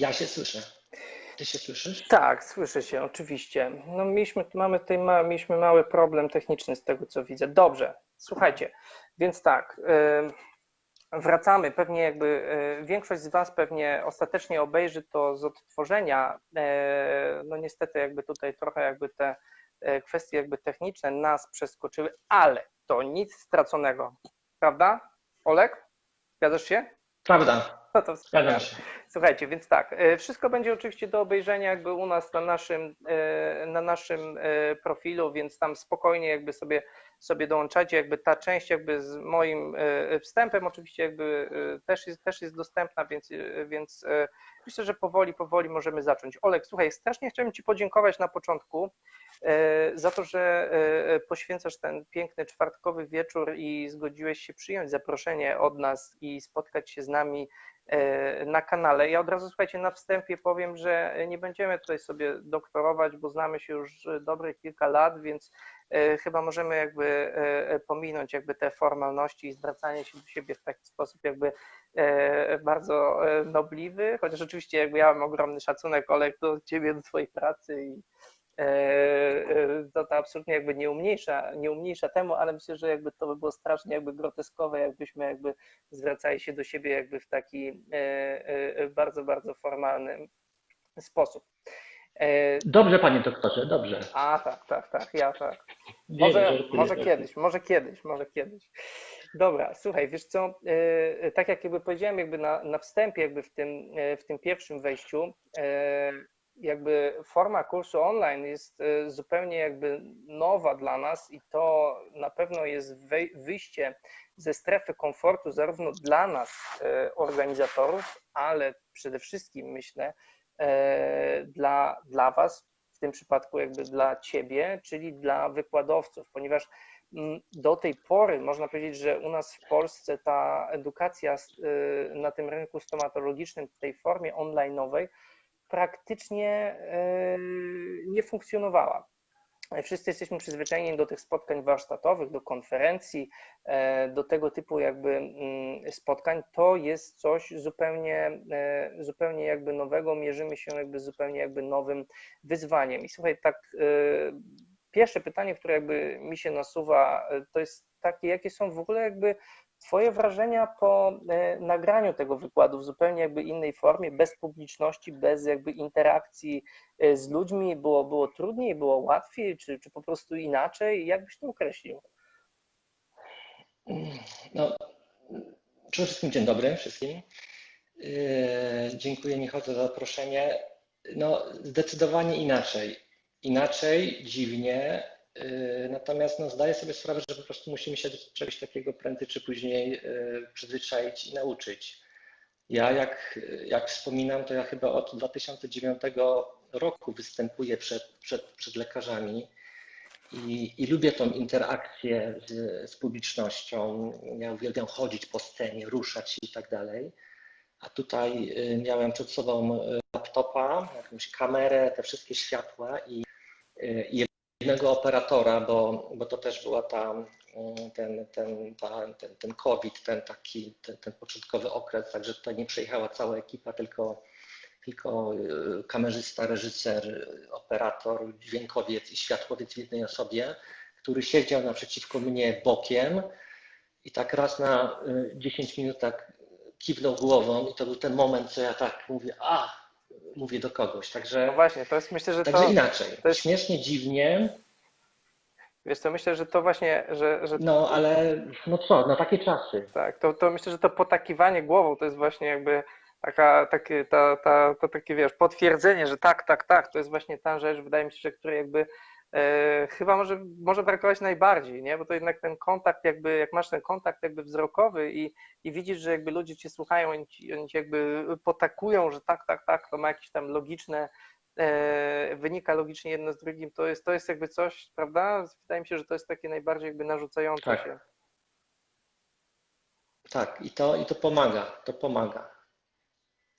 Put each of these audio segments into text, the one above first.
Ja się słyszę. Ty się słyszysz? Tak, słyszę się, oczywiście. No mieliśmy, mamy tutaj ma, mieliśmy mały problem techniczny z tego, co widzę. Dobrze, słuchajcie, więc tak, wracamy. Pewnie jakby y, większość z Was pewnie ostatecznie obejrzy to z odtworzenia. Y, no niestety jakby tutaj trochę jakby te kwestie jakby techniczne nas przeskoczyły, ale to nic straconego, prawda? Olek, zgadzasz się? Prawda. No to się. Słuchajcie, więc tak, e, wszystko będzie oczywiście do obejrzenia jakby u nas na naszym, e, na naszym e, profilu, więc tam spokojnie jakby sobie, sobie dołączacie, jakby ta część jakby z moim wstępem oczywiście jakby też jest, też jest dostępna, więc, więc myślę, że powoli, powoli możemy zacząć. Olek, słuchaj, strasznie chciałbym Ci podziękować na początku za to, że poświęcasz ten piękny czwartkowy wieczór i zgodziłeś się przyjąć zaproszenie od nas i spotkać się z nami E, na kanale. Ja od razu słuchajcie, na wstępie powiem, że nie będziemy tutaj sobie doktorować, bo znamy się już dobre kilka lat, więc e, chyba możemy jakby e, pominąć jakby te formalności i zwracanie się do siebie w taki sposób jakby bardzo nobliwy, chociaż oczywiście jakby ja mam ogromny szacunek Olek do ciebie, do twojej pracy i E, e, to, to absolutnie jakby nie umniejsza, nie umniejsza temu, ale myślę, że jakby to by było strasznie jakby groteskowe, jakbyśmy jakby zwracali się do siebie jakby w taki e, bardzo, bardzo formalny sposób. Dobrze, panie doktorze, dobrze. A, tak, tak, tak, ja tak. Może, może kiedyś, może kiedyś, może kiedyś. Dobra, słuchaj, wiesz co, tak jak jakby powiedziałem jakby na, na wstępie jakby w tym, w tym pierwszym wejściu, jakby forma kursu online jest e, zupełnie jakby nowa dla nas i to na pewno jest wyjście ze strefy komfortu zarówno dla nas, e, organizatorów, ale przede wszystkim myślę e, dla, dla Was, w tym przypadku jakby dla Ciebie, czyli dla wykładowców, ponieważ mm, do tej pory można powiedzieć, że u nas w Polsce ta edukacja na tym rynku stomatologicznym w tej formie online'owej praktycznie nie funkcjonowała. Wszyscy jesteśmy przyzwyczajeni do tych spotkań warsztatowych, do konferencji, e, do tego typu jakby mm, spotkań. To jest coś zupełnie, e, zupełnie jakby nowego. Mierzymy się jakby zupełnie jakby nowym wyzwaniem. I słuchaj, tak e, pierwsze pytanie, które jakby mi się nasuwa, to jest takie, jakie są w ogóle jakby Twoje wrażenia po e, nagraniu tego wykładu w zupełnie jakby innej formie, bez publiczności, bez jakby interakcji e, z ludźmi, było, było trudniej, było łatwiej, czy, czy po prostu inaczej? Jak byś to określił? No, przede wszystkim dzień dobry wszystkim. E, dziękuję Michał za zaproszenie. No, zdecydowanie inaczej. Inaczej, dziwnie, natomiast no, zdaję sobie sprawę, że po prostu musimy się do czegoś takiego prędzej czy później yy, przyzwyczaić i nauczyć. Ja, jak, jak wspominam, to ja chyba od 2009 roku występuję przed, przed, przed lekarzami i, i lubię tą interakcję z, z publicznością. Ja uwielbiam chodzić po scenie, ruszać i tak dalej. A tutaj yy, miałem przed sobą laptopa, jakąś kamerę, te wszystkie światła i, i jednego operatora, bo, bo to też była ta, mm, ten, ten, ta, ten, ten COVID, ten taki, ten, ten początkowy okres, także tutaj nie przejechała cała ekipa, tylko, tylko y, kamerzysta, reżyser, operator, dźwiękowiec i światłowiec w jednej osobie, który siedział naprzeciwko mnie bokiem i tak raz na 10 y, minut tak kiwnął głową i to był ten moment, co ja tak mówię, a mówię do kogoś. Także, no właśnie, to jest myślę, że także to, inaczej. To jest śmiesznie, dziwnie. Wiesz co, myślę, że to właśnie, że... że no ale no co, na takie czasy. Tak, to, to myślę, że to potakiwanie głową to jest właśnie jakby taka, takie, ta, ta, to takie, wiesz, potwierdzenie, że tak, tak, tak, to jest właśnie ta rzecz, wydaje mi się, że której jakby chyba może, może brakować najbardziej, nie? Bo to jednak ten kontakt jakby, jak masz ten kontakt jakby wzrokowy i, i widzisz, że jakby ludzie cię słuchają, oni ci, oni ci jakby potakują, że tak, tak, tak, to ma jakieś tam logiczne E, wynika logicznie jedno z drugim, to jest, to jest jakby coś, prawda? Wydaje mi się, że to jest takie najbardziej jakby narzucające tak. się. Tak, i to, i to pomaga, to pomaga.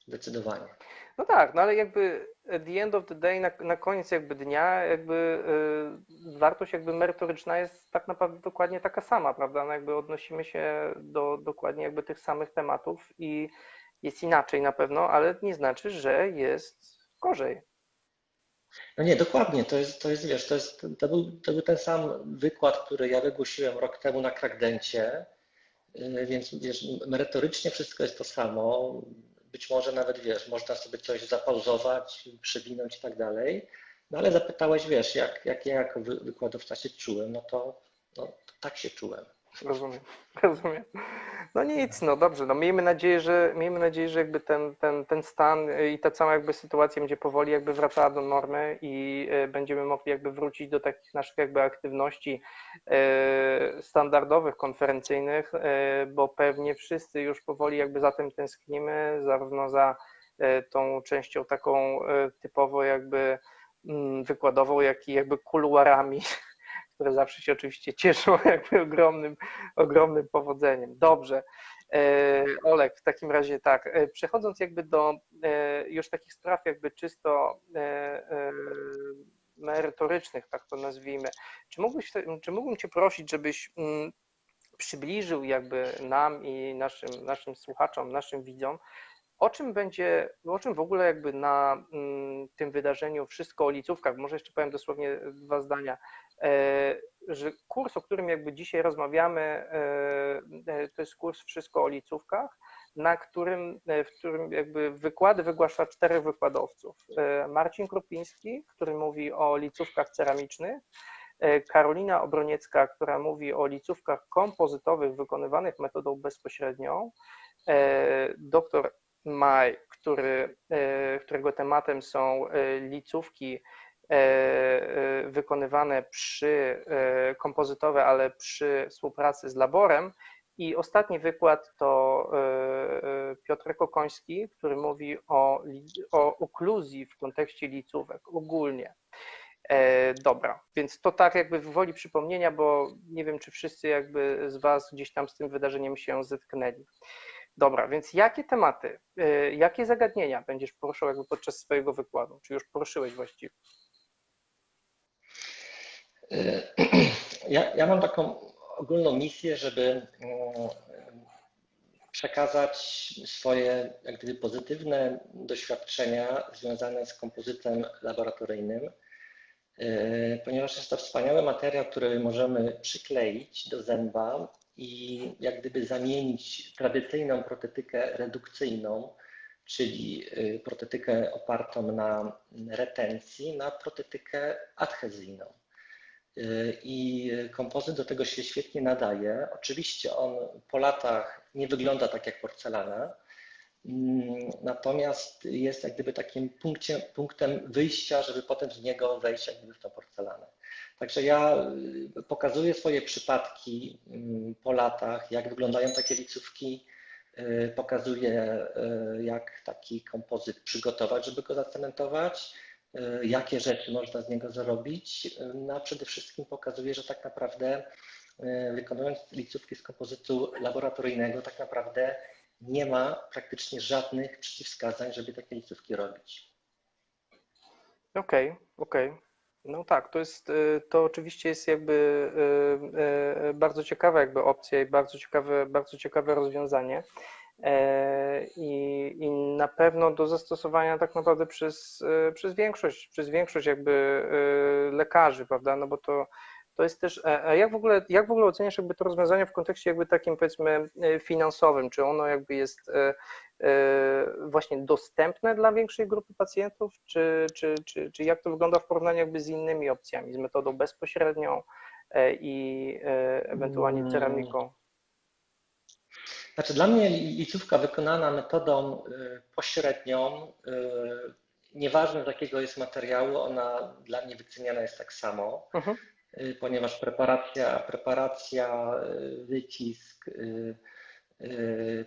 Zdecydowanie. No tak, no ale jakby at the end of the day, na, na koniec jakby dnia, jakby y, wartość jakby merytoryczna jest tak naprawdę dokładnie taka sama, prawda? No jakby odnosimy się do dokładnie jakby tych samych tematów i jest inaczej na pewno, ale nie znaczy, że jest gorzej. No nie, dokładnie, to jest, to jest wiesz, to, jest, to, był, to był ten sam wykład, który ja wygłosiłem rok temu na Krakdencie, yy, więc wiesz, merytorycznie wszystko jest to samo, być może nawet wiesz, można sobie coś zapauzować, przewinąć i tak dalej, no ale zapytałeś, wiesz, jak, jak ja jako wy- wykładowca się czułem, no to, no tak się czułem. Rozumiem, rozumiem. No nic, no dobrze, no miejmy nadzieję, że miejmy nadzieję, że jakby ten, ten, ten stan i ta cała jakby sytuacja będzie powoli jakby wracała do normy i e, będziemy mogli jakby wrócić do takich naszych jakby aktywności e, standardowych, konferencyjnych, e, bo pewnie wszyscy już powoli jakby za tym tęsknimy, zarówno za tą częścią taką typowo jakby mm, wykładową, jak i jakby kuluarami które zawsze się oczywiście cieszą jakby ogromnym, ogromnym powodzeniem. Dobrze. E, Olek, w takim razie tak, e, przechodząc jakby do e, już takich spraw jakby czysto merytorycznych, tak to nazwijmy, czy, mógłbyś, czy mógłbym Cię prosić, żebyś mm, przybliżył jakby nam i naszym, naszym słuchaczom, naszym widzom, o czym będzie, o czym w ogóle jakby na mm, tym wydarzeniu Wszystko o licówkach, może jeszcze powiem dosłownie dwa zdania, e, że kurs, o którym jakby dzisiaj rozmawiamy, e, e, to jest kurs Wszystko o licówkach, na którym, e, w którym jakby wykłady wygłasza czterech wykładowców. E, Marcin Krupiński, który mówi o licówkach ceramicznych, e, Karolina Obroniecka, która mówi o licówkach kompozytowych wykonywanych metodą bezpośrednią, e, doktor Maj, który, e, którego tematem są e, licówki e, wykonywane przy kompozytowe, ale przy współpracy z laborem. I ostatni wykład to e, e, Piotrek Okoński, który mówi o, o okluzji w kontekście licówek ogólnie. Dobra, więc to tak jakby woli przypomnienia, bo nie wiem, czy wszyscy jakby z Was gdzieś tam z tym wydarzeniem się zetknęli. Dobra, więc jakie tematy, y, jakie zagadnienia będziesz poruszał jakby podczas swojego wykładu? Czy już poruszyłeś właściwie? Yy, Ja, ja mam taką ogólną misję, żeby mm, przekazać swoje jak gdyby pozytywne doświadczenia związane z kompozytem laboratoryjnym, yy, ponieważ jest to wspaniały materiał, który możemy przykleić do zęba i jak gdyby zamienić tradycyjną protetykę redukcyjną, czyli yy, protetykę opartą na retencji, na protetykę adhezyjną. I kompozyt do tego się świetnie nadaje. Oczywiście on po latach nie wygląda tak jak porcelana, mm, natomiast jest jak gdyby takim punkcie, punktem wyjścia, żeby potem z niego wejść jak gdyby w tą porcelanę. Także ja y, pokazuję swoje przypadki mm, po latach, jak wyglądają takie licówki, y, pokazuję y, jak taki kompozyt przygotować, żeby go zacementować, jakie rzeczy można z niego zrobić. No a przede wszystkim pokazuje, że tak naprawdę wykonując licówki z kompozytu laboratoryjnego, tak naprawdę nie ma praktycznie żadnych przeciwwskazań, żeby takie licówki robić. Okej, okej. No tak, to jest, y, to oczywiście jest jakby y, y, bardzo ciekawa jakby opcja i bardzo ciekawe, bardzo ciekawe rozwiązanie. E, I, I na pewno do zastosowania tak naprawdę przez, przez większość, przez większość jakby lekarzy, prawda? No bo to, to jest też, a a jak w ogóle, jak w ogóle oceniasz jakby to rozwiązanie w kontekście jakby takim powiedzmy finansowym? Czy ono jakby jest właśnie dostępne dla większej grupy pacjentów, czy, czy, czy, czy jak to wygląda w porównaniu jakby z innymi opcjami, z metodą bezpośrednią e, i e, ewentualnie Mm. ceramiką? Znaczy dla mnie licówka wykonana metodą y, pośrednią, y, nieważne z jakiego jest materiału, ona dla mnie wyceniana jest tak samo, Mhm. y, ponieważ preparacja, preparacja, y, wycisk, y, y,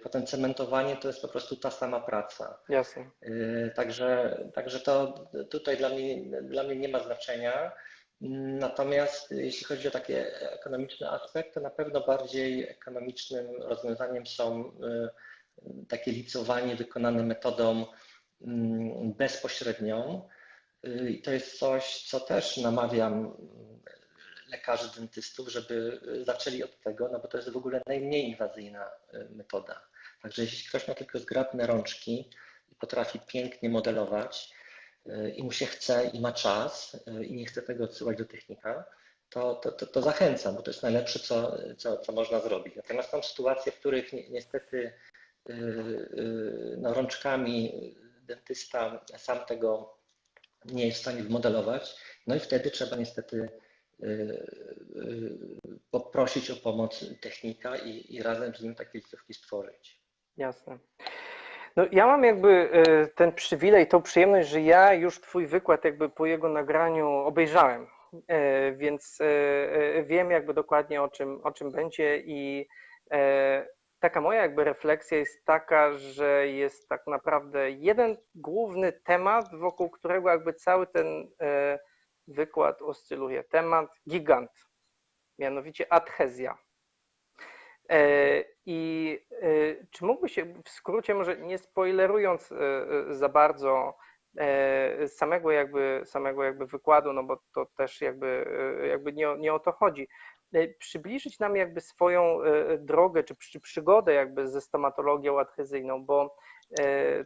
potem cementowanie to jest po prostu ta sama praca. Jasne. Y, Także, także to tutaj dla mnie, dla mnie nie ma znaczenia. Natomiast jeśli chodzi o taki ekonomiczny aspekt, to na pewno bardziej ekonomicznym rozwiązaniem są y, takie licowanie wykonane metodą mm, bezpośrednią. I to jest coś, co też namawiam lekarzy, dentystów, żeby zaczęli od tego, no bo to jest w ogóle najmniej inwazyjna y, metoda. Także jeśli ktoś ma tylko zgrabne rączki i potrafi pięknie modelować y, i mu się chce i ma czas y, i nie chce tego odsyłać do technika, to, to, to, to zachęcam, bo to jest najlepsze, co, co, co można zrobić. Natomiast są sytuacje, w których ni- niestety y, y, no, rączkami dentysta sam tego nie jest w stanie wmodelować, no i wtedy trzeba niestety y, y, poprosić o pomoc technika i, i razem z nim takie listówki stworzyć. Jasne. No, ja mam jakby e, ten przywilej, tą przyjemność, że ja już Twój wykład jakby po jego nagraniu obejrzałem, więc wiem jakby dokładnie o czym, o czym będzie i taka moja jakby refleksja jest taka, że jest tak naprawdę jeden główny temat, wokół którego jakby cały ten wykład oscyluje. Temat gigant, mianowicie adhezja. E, I e, czy mógłbyś jakby w skrócie, może nie spoilerując e, za bardzo samego jakby, samego jakby wykładu, no bo to też jakby, jakby nie, nie o to chodzi, przybliżyć nam jakby swoją drogę czy, przygodę jakby ze stomatologią adhezyjną, bo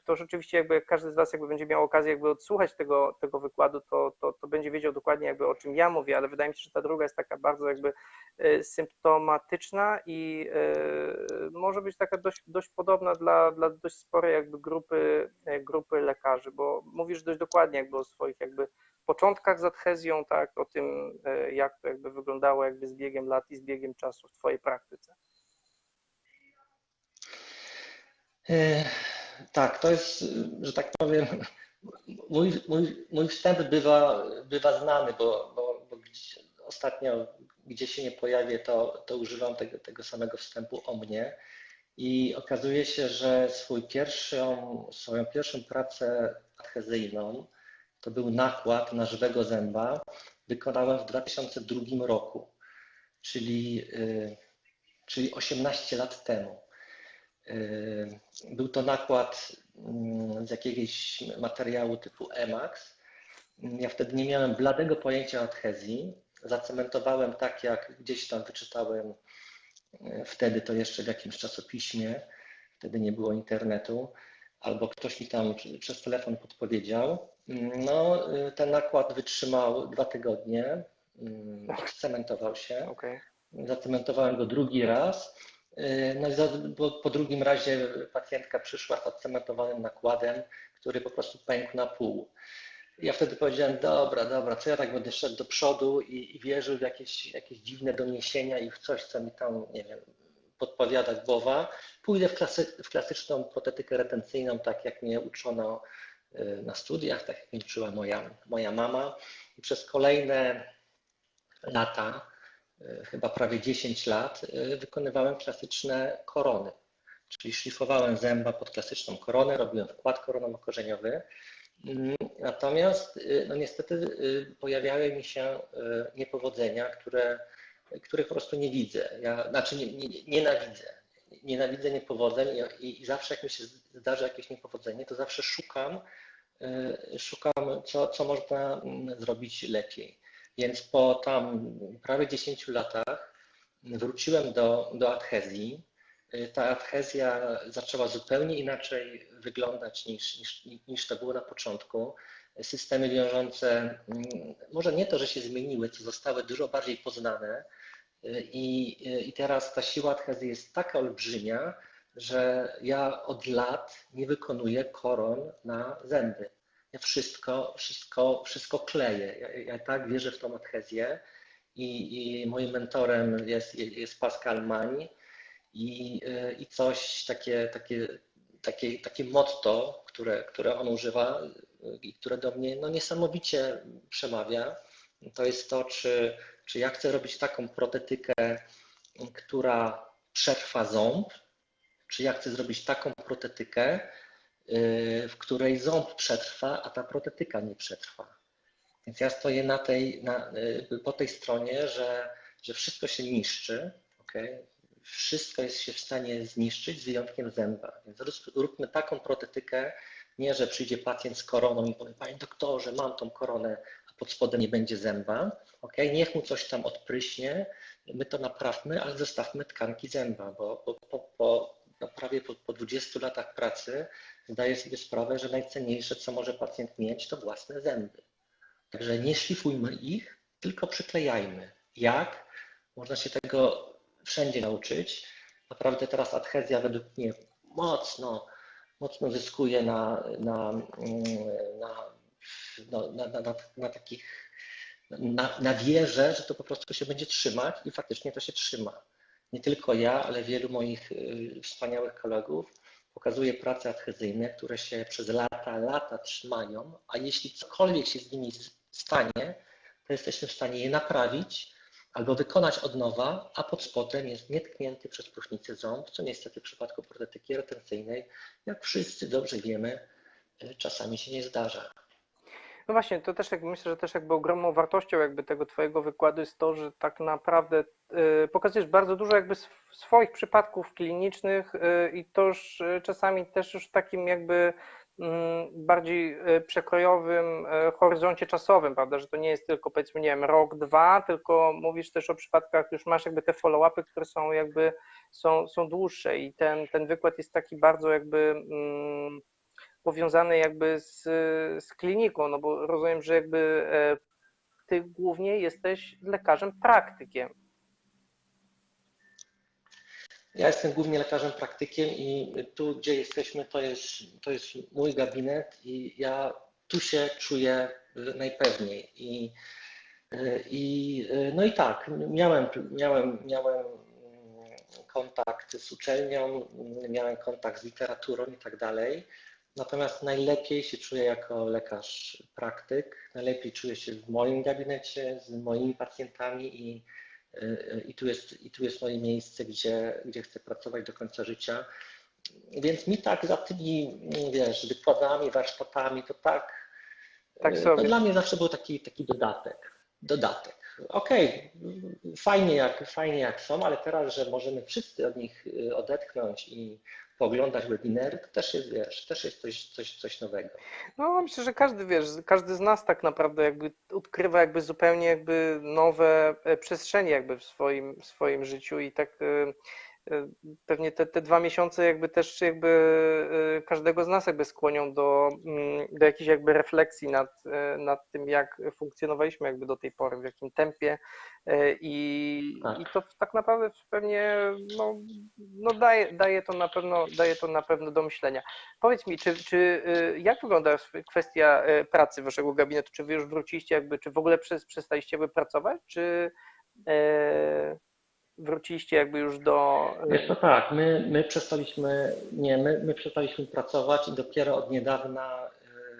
to rzeczywiście jakby jak każdy z Was jakby będzie miał okazję jakby odsłuchać tego, tego wykładu, to, to, to będzie wiedział dokładnie jakby o czym ja mówię, ale wydaje mi się, że ta druga jest taka bardzo jakby e, symptomatyczna i e, może być taka dość, dość podobna dla, dla dość sporej jakby grupy, e, grupy lekarzy, bo mówisz dość dokładnie jakby o swoich jakby początkach z adhezją, tak, o tym e, jak to jakby wyglądało jakby z biegiem lat i z biegiem czasu w Twojej praktyce. Tak, to jest, że tak powiem, mój, mój, mój wstęp bywa, bywa znany, bo, bo, bo gdzieś, ostatnio, gdzie się nie pojawię, to, to używam tego, tego samego wstępu o mnie. I okazuje się, że swój pierwszą, swoją pierwszą pracę adhezyjną to był nakład na żywego zęba. Wykonałem w 2002 roku, czyli, y, czyli 18 lat temu. Y, Był to nakład mm, z jakiegoś materiału typu Emax. Ja wtedy nie miałem bladego pojęcia o adhezji. Zacementowałem tak, jak gdzieś tam wyczytałem y, wtedy to jeszcze w jakimś czasopiśmie, wtedy nie było internetu, albo ktoś mi tam przez telefon podpowiedział. No, y, ten nakład wytrzymał dwa tygodnie, odcementował się. Okej. Zacementowałem go drugi raz. No i bo po drugim razie pacjentka przyszła z odcementowanym nakładem, który po prostu pękł na pół. Ja wtedy powiedziałem, dobra, dobra, co ja tak będę szedł do przodu i, i wierzył w jakieś, jakieś dziwne doniesienia i w coś, co mi tam, nie wiem, podpowiada głowa. Pójdę w, klasy, w klasyczną protetykę retencyjną, tak jak mnie uczono yy, na studiach, tak jak mnie uczyła moja, moja mama. I przez kolejne lata chyba prawie 10 lat, e, wykonywałem klasyczne korony. Czyli szlifowałem zęba pod klasyczną koronę, robiłem wkład koronowo-korzeniowy. Natomiast e, no niestety e, pojawiały mi się e, niepowodzenia, które, których po prostu nie widzę. Ja, znaczy nie, nie, nienawidzę. Nienawidzę niepowodzeń i, i zawsze jak mi się zdarzy jakieś niepowodzenie, to zawsze szukam, e, szukam co, co można mm, zrobić lepiej. Więc po tam prawie 10 latach wróciłem do, do adhezji. Ta adhezja zaczęła zupełnie inaczej wyglądać niż, niż, niż to było na początku. Systemy wiążące, mm, może nie to, że się zmieniły, co zostały dużo bardziej poznane. I, I teraz ta siła adhezji jest taka olbrzymia, że ja od lat nie wykonuję koron na zęby. Ja wszystko, wszystko, wszystko kleję. Ja, ja tak wierzę w tą adhezję i, i moim mentorem jest, jest Pascal Mań i, i coś takie, takie, takie, takie motto, które, które on używa i które do mnie no, niesamowicie przemawia, to jest to, czy, czy ja chcę robić taką protetykę, która przetrwa ząb, czy ja chcę zrobić taką protetykę, w której ząb przetrwa, a ta protetyka nie przetrwa. Więc ja stoję na tej, na, po tej stronie, że, że wszystko się niszczy, okay? wszystko jest się w stanie zniszczyć z wyjątkiem zęba. Więc róbmy taką protetykę, nie, że przyjdzie pacjent z koroną i powie, panie doktorze, mam tą koronę, a pod spodem nie będzie zęba. Okay? Niech mu coś tam odpryśnie, my to naprawmy, ale zostawmy tkanki zęba, bo, bo po, po, no prawie po, po 20 latach pracy zdaję sobie sprawę, że najcenniejsze, co może pacjent mieć, to własne zęby. Także nie szlifujmy ich, tylko przyklejajmy. Jak? Można się tego wszędzie nauczyć. Naprawdę teraz adhezja według mnie mocno, mocno zyskuje na, na, na, no, na, na takich, na, na wierze, że to po prostu się będzie trzymać i faktycznie to się trzyma. Nie tylko ja, ale wielu moich y, wspaniałych kolegów pokazuje prace adhezyjne, które się przez lata, lata trzymają, a jeśli cokolwiek się z nimi stanie, to jesteśmy w stanie je naprawić albo wykonać od nowa, a pod spodem jest nietknięty przez próchnicę ząb, co niestety w przypadku protetyki retencyjnej, jak wszyscy dobrze wiemy, y, czasami się nie zdarza. No właśnie, to też jakby myślę, że też jakby ogromną wartością jakby tego Twojego wykładu jest to, że tak naprawdę y, pokazujesz bardzo dużo jakby sw- swoich przypadków klinicznych y, i to już y, czasami też już takim jakby mm, bardziej y, przekrojowym y, horyzoncie czasowym, prawda, że to nie jest tylko powiedzmy, nie wiem, rok, dwa, tylko mówisz też o przypadkach, już masz jakby te follow-upy, które są jakby, są, są dłuższe i ten, ten wykład jest taki bardzo jakby powiązany jakby z, z kliniką, no bo rozumiem, że jakby e, ty głównie jesteś lekarzem praktykiem. Ja jestem głównie lekarzem praktykiem i tu, gdzie jesteśmy, to jest, to jest mój gabinet i ja tu się czuję najpewniej. I, i, no i tak, miałem, miałem, miałem kontakt z uczelnią, miałem kontakt z literaturą i tak dalej. Natomiast najlepiej się czuję jako lekarz praktyk, najlepiej czuję się w moim gabinecie z moimi pacjentami i, i, tu, jest, i tu jest moje miejsce, gdzie, gdzie chcę pracować do końca życia. Więc mi tak za tymi, wiesz, wykładami, warsztatami, to tak, Tak to sobie. dla mnie zawsze był taki, taki dodatek. Dodatek. Okej, fajnie, jak, fajnie jak są, ale teraz, że możemy wszyscy od nich y, odetchnąć i pooglądać webinary, to też jest, wiesz, też jest coś, coś, coś nowego. No myślę, że każdy, wiesz, każdy z nas tak naprawdę jakby odkrywa jakby zupełnie jakby nowe e, przestrzenie jakby w swoim, w swoim życiu i tak pewnie te, te dwa miesiące jakby też jakby e, każdego z nas jakby skłonią do, mm, do jakiejś jakby refleksji nad, e, nad tym, jak funkcjonowaliśmy jakby do tej pory, w jakim tempie e, i, Tak. i to tak naprawdę pewnie no, no daje, daje to na pewno daje to na pewno do myślenia. Powiedz mi, czy, czy y, jak wygląda kwestia y, pracy waszego gabinetu? Czy wy już wróciliście jakby, czy w ogóle przestaliście jakby pracować, czy e, wróciliście jakby już do... Wiesz, to tak, my, my przestaliśmy, nie, my, my przestaliśmy pracować i dopiero od niedawna,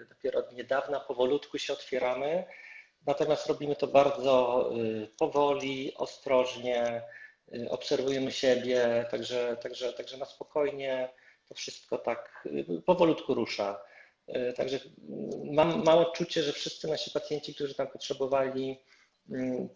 y, dopiero od niedawna powolutku się otwieramy. Natomiast robimy to bardzo y, powoli, ostrożnie, y, obserwujemy siebie, także, także, także na spokojnie to wszystko tak powolutku rusza. Także y, mam, mam odczucie, że wszyscy nasi pacjenci, którzy tam potrzebowali mm,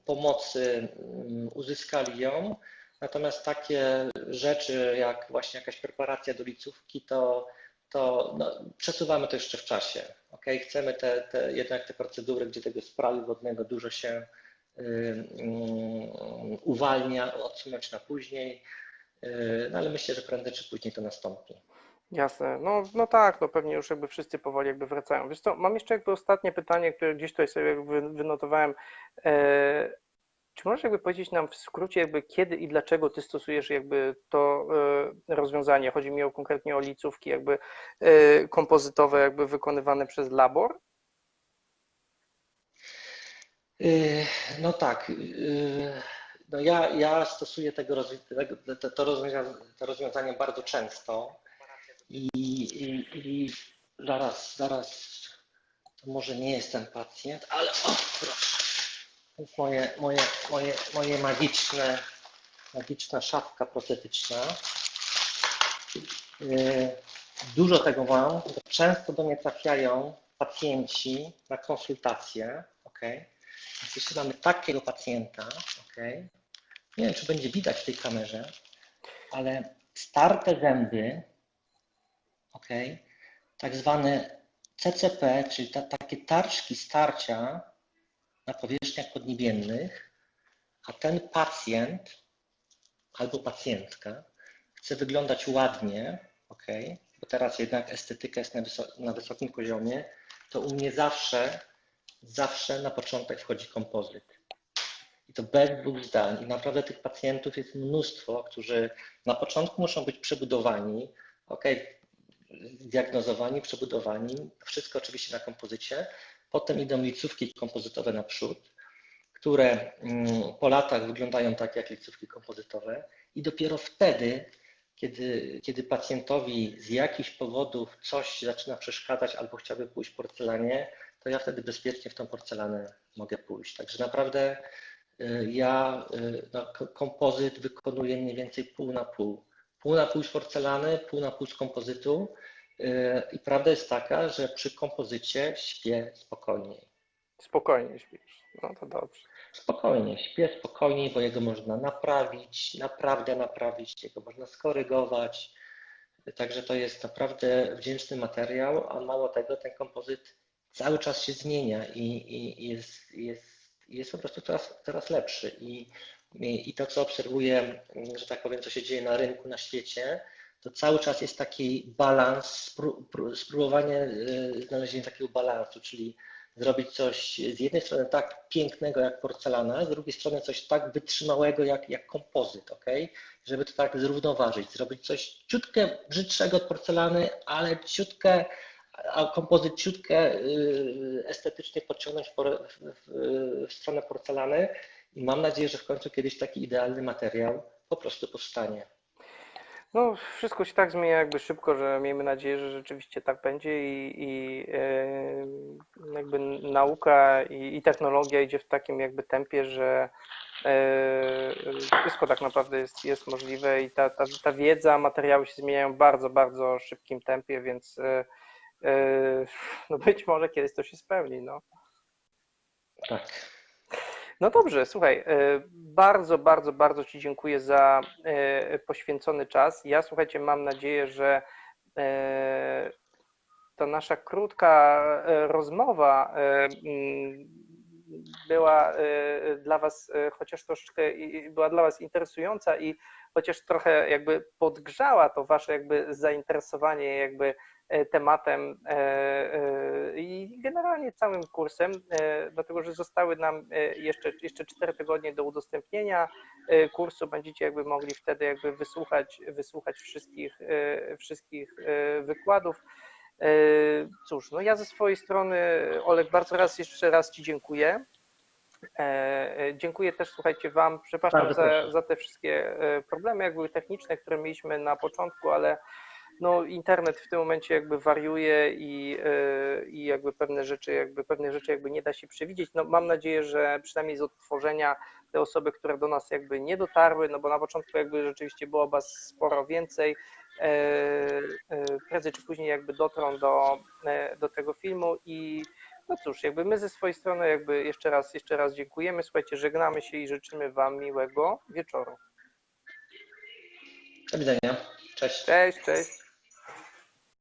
pomocy, mm, uzyskali ją. Natomiast takie rzeczy jak właśnie jakaś preparacja do licówki, to, to no, przesuwamy to jeszcze w czasie. Okay? Chcemy te, te, jednak te procedury, gdzie tego sprawy wodnego dużo się y, mm, uwalnia, odsunąć na później. Y, No ale myślę, że prędzej czy później to nastąpi. Jasne, no, no tak, no pewnie już jakby wszyscy powoli jakby wracają. Wiesz co, mam jeszcze jakby ostatnie pytanie, które gdzieś tutaj sobie jakby wynotowałem. E, czy możesz jakby powiedzieć nam w skrócie jakby kiedy i dlaczego ty stosujesz jakby to e, rozwiązanie? Chodzi mi o konkretnie o licówki jakby e, kompozytowe jakby wykonywane przez labor? No tak. No ja, ja stosuję tego, to, rozwiązanie, to rozwiązanie bardzo często i, i zaraz, zaraz, to może nie jest ten pacjent, ale o, proszę. Moje, moje, moje, moje magiczne, magiczna szafka protetyczna. Yy, Dużo tego mam, często do mnie trafiają pacjenci na konsultacje, okay? Więc jeśli mamy takiego pacjenta, ok, nie wiem, czy będzie widać w tej kamerze, ale starte zęby, ok, tak zwane CCP, czyli ta, takie tarczki starcia na powierzchniach podniebiennych, a ten pacjent albo pacjentka chce wyglądać ładnie, ok, bo teraz jednak estetyka jest na, wyso- na wysokim poziomie, to u mnie zawsze, zawsze na początek wchodzi kompozyt. I to bez dwóch zdań. I naprawdę tych pacjentów jest mnóstwo, którzy na początku muszą być przebudowani, ok, zdiagnozowani, przebudowani, wszystko oczywiście na kompozycie. Potem idą licówki kompozytowe naprzód, które mm, po latach wyglądają tak jak licówki kompozytowe i dopiero wtedy, kiedy, kiedy pacjentowi z jakichś powodów coś zaczyna przeszkadzać albo chciałby pójść w porcelanie, to ja wtedy bezpiecznie w tą porcelanę mogę pójść. Także naprawdę y, ja y, no, ko- kompozyt wykonuję mniej więcej pół na pół. Pół na pół z porcelany, pół na pół z kompozytu. Y, I prawda jest taka, że przy kompozycie śpię spokojniej. Spokojnie śpisz. No to dobrze. Spokojnie, śpię spokojniej, bo jego można naprawić, naprawdę naprawić, jego można skorygować. Także to jest naprawdę wdzięczny materiał, a mało tego, ten kompozyt cały czas się zmienia i, i jest, jest, jest po prostu coraz, coraz lepszy. I, i to, co obserwuję, że tak powiem, co się dzieje na rynku, na świecie, to cały czas jest taki balans, spró- pró- spróbowanie y, znalezienia takiego balansu, czyli zrobić coś z jednej strony tak pięknego jak porcelana, z drugiej strony coś tak wytrzymałego jak, jak kompozyt, ok? Żeby to tak zrównoważyć, zrobić coś ciutkę brzydszego od porcelany, ale ciutkę, a kompozyt ciutkę y, estetycznie podciągnąć w, w, w, w stronę porcelany i mam nadzieję, że w końcu kiedyś taki idealny materiał po prostu powstanie. No, wszystko się tak zmienia jakby szybko, że miejmy nadzieję, że rzeczywiście tak będzie i, i e, jakby nauka i, i technologia idzie w takim jakby tempie, że e, wszystko tak naprawdę jest, jest możliwe i ta, ta, ta wiedza, materiały się zmieniają w bardzo, bardzo szybkim tempie, więc e, no być może kiedyś to się spełni, no. Tak. No dobrze, słuchaj, e, bardzo, bardzo, bardzo Ci dziękuję za e, poświęcony czas. Ja, słuchajcie, mam nadzieję, że e, ta nasza krótka rozmowa mm, była dla Was chociaż troszeczkę była dla Was interesująca i chociaż trochę jakby podgrzała to Wasze jakby zainteresowanie jakby tematem e, e, i generalnie całym kursem, e, dlatego że zostały nam e, jeszcze, jeszcze 4 tygodnie do udostępnienia e, kursu. Będziecie jakby mogli wtedy jakby wysłuchać, wysłuchać wszystkich, e, wszystkich e, wykładów. E, Cóż, no ja ze swojej strony, Olek, bardzo raz jeszcze raz Ci dziękuję. E, e, Dziękuję też, słuchajcie, Wam, przepraszam za, za te wszystkie e, problemy jakby techniczne, które mieliśmy na początku, ale no, internet w tym momencie jakby wariuje i, e, i jakby pewne rzeczy, jakby pewne rzeczy jakby nie da się przewidzieć. No, mam nadzieję, że przynajmniej z odtworzenia te osoby, które do nas jakby nie dotarły, no bo na początku jakby rzeczywiście było was sporo więcej, e, e, prędzej czy później jakby dotrą do, e, do tego filmu i no cóż, jakby my ze swojej strony jakby jeszcze raz, jeszcze raz dziękujemy. Słuchajcie, żegnamy się i życzymy Wam miłego wieczoru. Do widzenia. Cześć. Cześć, cześć.